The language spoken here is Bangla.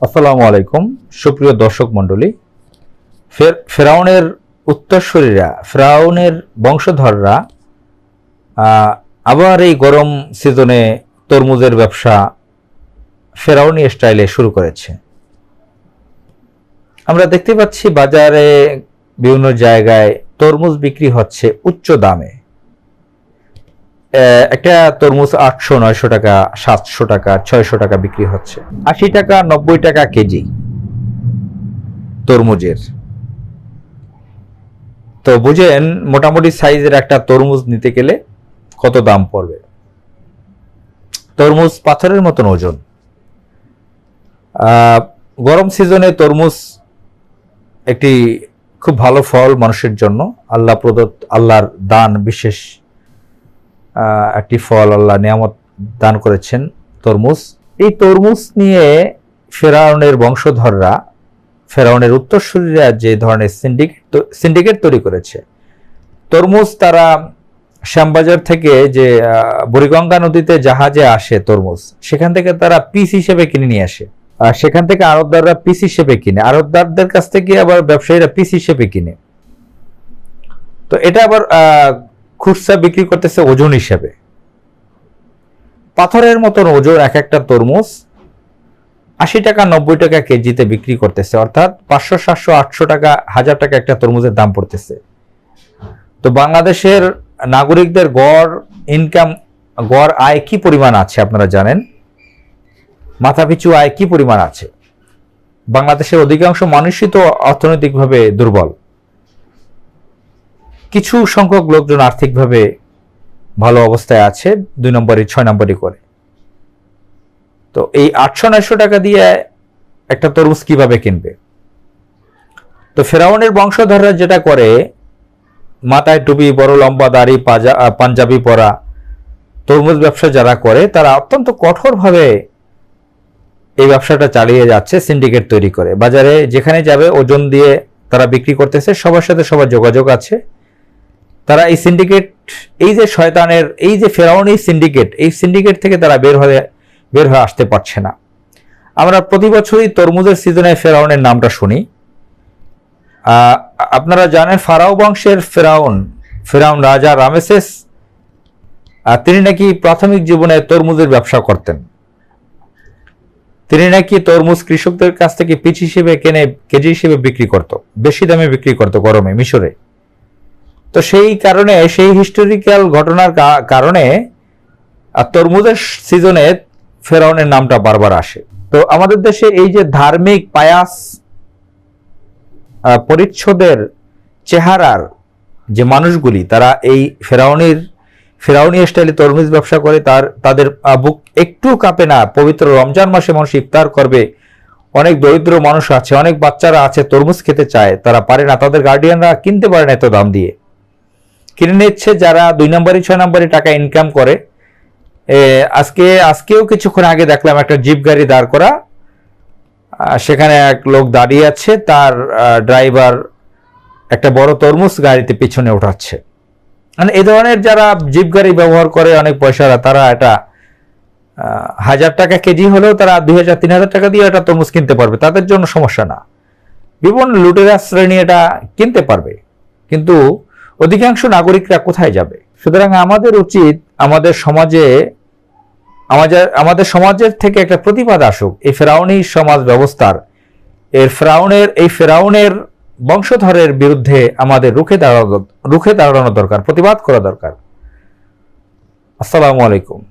আসসালামু আলাইকুম, সুপ্রিয় দর্শক মণ্ডলী। ফের- ফেরাউনের উত্তরসূরিরা, ফেরাউনের বংশধররা আবার এই গরম সিজনে তরমুজের ব্যবসা ফেরাউনি স্টাইলে শুরু করেছে। আমরা দেখতে পাচ্ছি বাজারে বিভিন্ন জায়গায় তরমুজ বিক্রি হচ্ছে উচ্চ দামে। একটা তরমুজ আটশো, নয়শো টাকা, সাতশো টাকা, ছয়শো টাকা বিক্রি হচ্ছে। আশি টাকা, নব্বই টাকা কেজি তরমুজের। তো বুঝেন, মোটামুটি সাইজের একটা তরমুজ নিতে গেলে কত দাম পড়বে? তরমুজ পাথরের মতন ওজন। গরম সিজনে তরমুজ একটি খুব ভালো ফল মানুষের জন্য। আল্লাহ প্রদত্ত, আল্লাহর দান বিশেষ একটি ফল আল্লাহ নিয়ামত দান করেছেন তরমুজ। এই তরমুজ নিয়ে ফেরাউনের বংশধররা, ফেরাউনের উত্তরসূরিরা যে ধরনের সিন্ডিকেট সিন্ডিকেট তৈরি করেছে, তরমুজ তারা শ্যামবাজার থেকে যে বুড়িগঙ্গা নদীতে জাহাজে আসে তরমুজ, সেখান থেকে তারা পিস হিসেবে কিনে নিয়ে আসে। আর সেখান থেকে আড়তদাররা পিস হিসেবে কিনে, আড়তদারদের কাছ থেকে আবার ব্যবসায়ীরা পিস হিসেবে কিনে। তো এটা আবার খুচরা বিক্রি করতেছে ওজন হিসেবে। পাথরের মতন ওজন এক একটা তরমুজ আশি টাকা নব্বই টাকা কেজিতে বিক্রি করতেছে, অর্থাৎ পাঁচশো, সাতশো, আটশো টাকা, হাজার টাকা একটা তরমুজের দাম পড়তেছে। তো বাংলাদেশের নাগরিকদের গড় ইনকাম গড় আয় কি পরিমাণ আছে আপনারা জানেন? মাথাপিছু আয় কি পরিমাণ আছে? বাংলাদেশের অধিকাংশ মানুষই তো অর্থনৈতিকভাবে দুর্বল। কিছু সংখ্যক লোকজন আর্থিকভাবে ভালো অবস্থায় আছে, দুই নম্বরই ছয় নম্বরই করে। তো এই আটশো নয়শো টাকা দিয়ে একটা তরমুজ কীভাবে কিনবে? তো ফেরাউনের বংশধররা যেটা করে, মাথায় টুপি, বড় লম্বা দাড়ি, পাজা পাঞ্জাবি পরা তরমুজ ব্যবসা যারা করে, তারা অত্যন্ত কঠোরভাবে এই ব্যবসাটা চালিয়ে যাচ্ছে, সিন্ডিকেট তৈরি করে। বাজারে যেখানে যাবে, ওজন দিয়ে তারা বিক্রি করতেছে, সবার সাথে সবার যোগাযোগ আছে। তারা এই সিন্ডিকেট এই যে শয়তানের, এই যে ফেরাউন সিন্ডিকেট এই সিন্ডিকেট থেকে তারা বের হয়ে বের হয়ে আসতে পারছে না। আমরা প্রতি বছরই তরমুজের সিজনে ফেরাউনের নামটা শুনি। আপনারা জানেন ফারাও বংশের ফেরাউন ফেরাউন রাজা রামেসেস তিনি নাকি প্রাথমিক জীবনে তরমুজের ব্যবসা করতেন। তিনি নাকি তরমুজ কৃষকদের কাছ থেকে পিচ হিসেবে কেনে, কেজি হিসেবে বিক্রি করত, বেশি দামে বিক্রি করত গরমে, মিশরে। তো সেই কারণে, সেই হিস্টোরিক্যাল ঘটনার কারণে তরমুজের সিজনে ফেরাউনের নামটা বারবার আসে। তো আমাদের দেশে এই যে ধার্মিক পায়াস পরিচ্ছদের চেহারার যে মানুষগুলি, তারা এই ফেরাউনির, ফেরাউনি স্টাইলে তরমুজ ব্যবসা করে, তার, তাদের বুক একটু কাঁপে না। পবিত্র রমজান মাসে মানুষ ইফতার করবে। অনেক দরিদ্র মানুষ আছে, অনেক বাচ্চারা আছে, তরমুজ খেতে চায়, তারা পারে না। তাদের গার্ডিয়ানরা কিনতে পারে না এত দাম দিয়ে। কিনে নিচ্ছে যারা দুই নম্বরই, ছয় নম্বরই টাকা ইনকাম করে। আজকে, আজকেও কিছুক্ষণ আগে দেখলাম একটা জিপ গাড়ি দাঁড় করা। সেখানে এক লোক দাঁড়িয়ে আছে, তার ড্রাইভার একটা বড় তরমুজ গাড়িতে পিছনে উঠাচ্ছে। মানে এ ধরনের যারা জিপ গাড়ি ব্যবহার করে, অনেক পয়সারা তারা এটা হাজার টাকা কেজি হলেও তারা দুই হাজার, তিন হাজার টাকা দিয়ে এটা তরমুজ কিনতে পারবে। তাদের জন্য সমস্যা না। বিভিন্ন লুটেরা শ্রেণি এটা কিনতে পারবে। কিন্তু অধিকাংশ নাগরিকরা কোথায় যাবে? সুতরাং আমাদের উচিত আমাদের সমাজে, আমাদের আমাদের সমাজের থেকে একটা প্রতিবাদ আসুক। এই ফেরাউনি সমাজ ব্যবস্থার, এর ফেরাউনের, এই ফেরাউনের বংশধরের বিরুদ্ধে আমাদের রুখে দাঁড়ানো রুখে দাঁড়ানো দরকার, প্রতিবাদ করা দরকার। আসসালামু আলাইকুম।